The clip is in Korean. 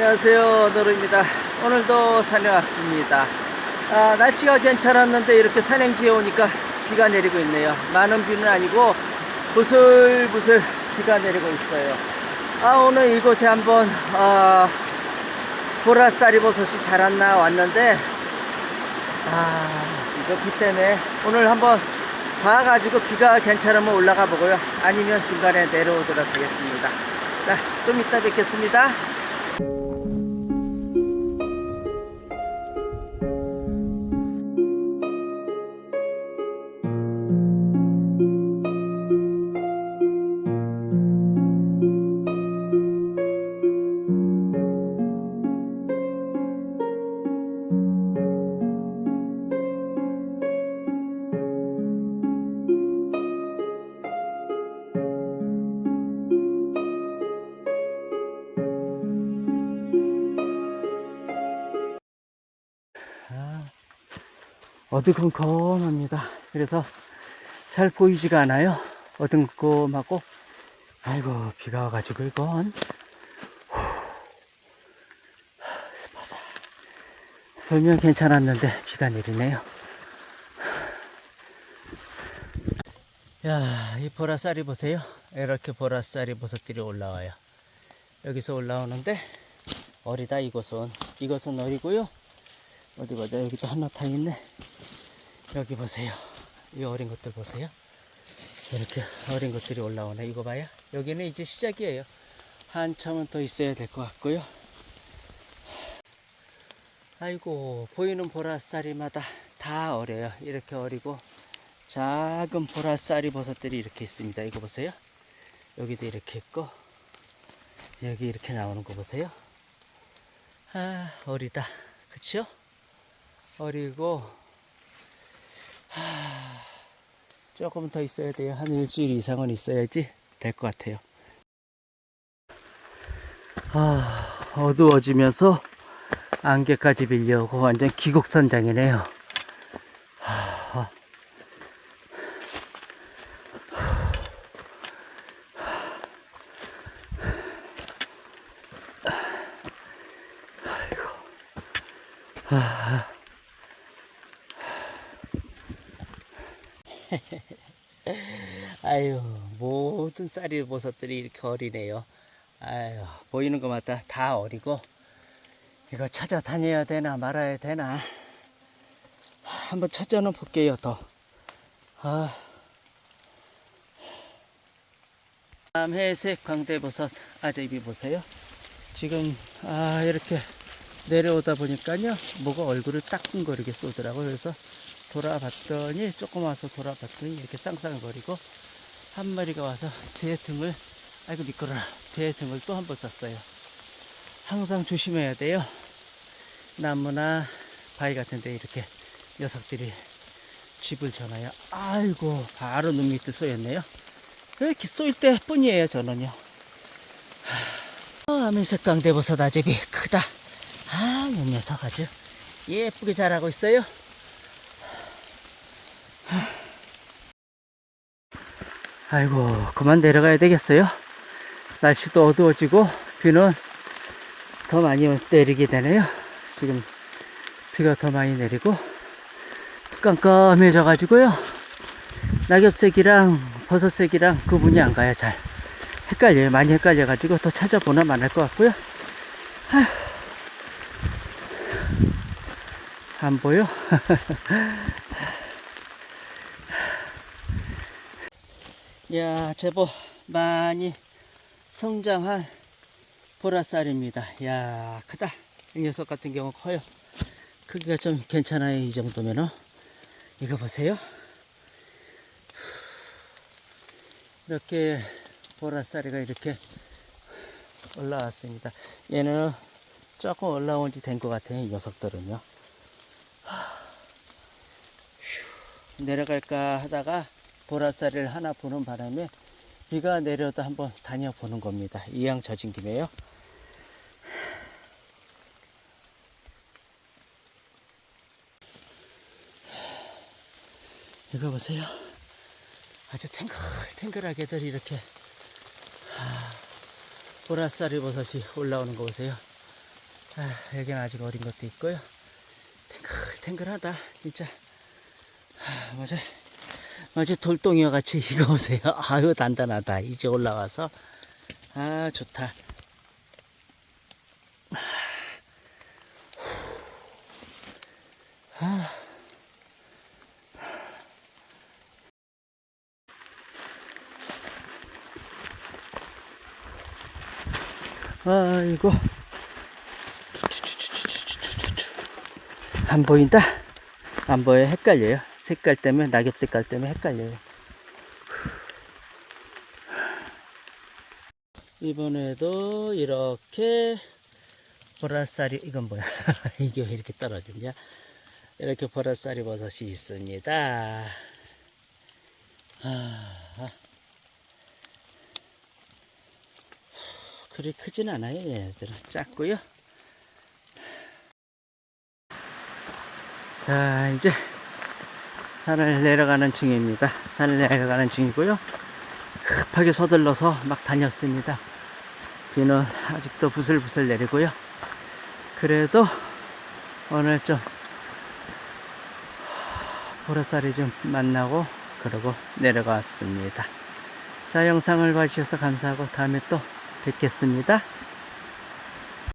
안녕하세요 노루입니다. 오늘도 산에 왔습니다. 아, 날씨가 괜찮았는데 이렇게 산행지에 오니까 비가 내리고 있네요. 많은 비는 아니고 부슬부슬 비가 내리고 있어요. 아 오늘 이곳에 한번 아, 보라쌀이 버섯이 자랐나 왔는데 아 이거 비 때문에 오늘 한번 봐가지고 비가 괜찮으면 올라가 보고요. 아니면 중간에 내려오도록 하겠습니다. 자 좀 이따 뵙겠습니다 어두컴컴합니다. 그래서 잘 보이지가 않아요. 어두컴컴하고 아이고 비가 와가지고 이건. 돌면 괜찮았는데 비가 내리네요. 야, 이 보라쌀이 보세요. 이렇게 보라쌀이 버섯들이 올라와요. 여기서 올라오는데 어리다 이곳은 이것은 어리고요. 어디 보자 여기 또 하나 타 있네 여기 보세요. 이 어린 것들 보세요. 이렇게 어린 것들이 올라오네. 이거 봐요. 여기는 이제 시작이에요. 한참은 더 있어야 될 것 같고요. 아이고 보이는 보라쌀이마다 다 어려요. 이렇게 어리고 작은 보라쌀이 버섯들이 이렇게 있습니다. 이거 보세요. 여기도 이렇게 있고 여기 이렇게 나오는 거 보세요. 아 어리다. 그쵸? 어리고 하, 조금 더 있어야 돼요. 한 일주일 이상은 있어야지 될 것 같아요. 아, 어두워지면서 안개까지 빌려오고 완전 기곡선장이네요. 하, 아, 아 유, 모든 쌀이 버섯들이 이렇게 어리네요. 아유, 보이는 것마다 다 어리고, 이거 찾아다녀야 되나 말아야 되나. 한번 찾아는 볼게요, 더. 아. 회색 광대버섯 아제비 보세요. 지금, 아, 이렇게 내려오다 보니까요, 뭐가 얼굴을 따끔거리게 쏘더라고요. 그래서 돌아봤더니 조금 와서 돌아봤더니 이렇게 쌍쌍거리고 한 마리가 와서 제 등을 아이고 미끄러라. 제 등을 또 한번 쐈어요. 항상 조심해야 돼요. 나무나 바위 같은데 이렇게 녀석들이 집을 전하여. 아이고 바로 눈 밑에 쏘였네요. 이렇게 쏘일 때 뿐이에요 저는요. 아, 아밀색 강대버섯 아제비 크다. 아이 녀석 아주 예쁘게 자라고 있어요 아이고 그만 내려가야 되겠어요? 날씨도 어두워지고 비는 더 많이 내리게 되네요. 지금 비가 더 많이 내리고 깜깜해져 가지고요. 낙엽색이랑 버섯색이랑 구분이 안 가요 잘 헷갈려요 많이 헷갈려 가지고 더 찾아보나 만할 것 같고요. 아휴. 안 보여 야, 제법 많이 성장한 보라쌀입니다. 야, 크다. 이 녀석 같은 경우 커요. 크기가 좀 괜찮아요. 이 정도면은. 이거 보세요. 이렇게 보라쌀이가 이렇게 올라왔습니다. 얘는 조금 올라온 지 된 것 같아요. 이 녀석들은요. 내려갈까 하다가 보라쌀을 하나 보는 바람에 비가 내려도 한번 다녀보는 겁니다. 이왕 젖은 김에요. 이거 보세요. 아주 탱글탱글하게들 이렇게 보라쌀이 버섯이 올라오는 거 보세요. 아, 여기는 아직 어린 것도 있고요. 탱글탱글하다, 진짜. 아, 맞아. 맞아, 돌덩이와 같이 이거 보세요. 아유, 단단하다. 이제 올라와서. 아, 좋다. 아. 아이고. 안 보인다? 안 보여. 헷갈려요. 색깔 때문에, 낙엽 색깔 때문에 헷갈려요. 이번에도 이렇게 보라쌀이, 이건 뭐야? 이게 왜 이렇게 떨어지냐? 이렇게 보라쌀이 버섯이 있습니다. 아, 그리 크진 않아요, 얘들은. 작고요. 자, 이제 산을 내려가는 중입니다. 산을 내려가는 중이고요. 급하게 서둘러서 막 다녔습니다. 비는 아직도 부슬부슬 내리고요. 그래도 오늘 좀 보라살이 좀 만나고 그러고 내려갔습니다. 자, 영상을 봐주셔서 감사하고 다음에 또 뵙겠습니다.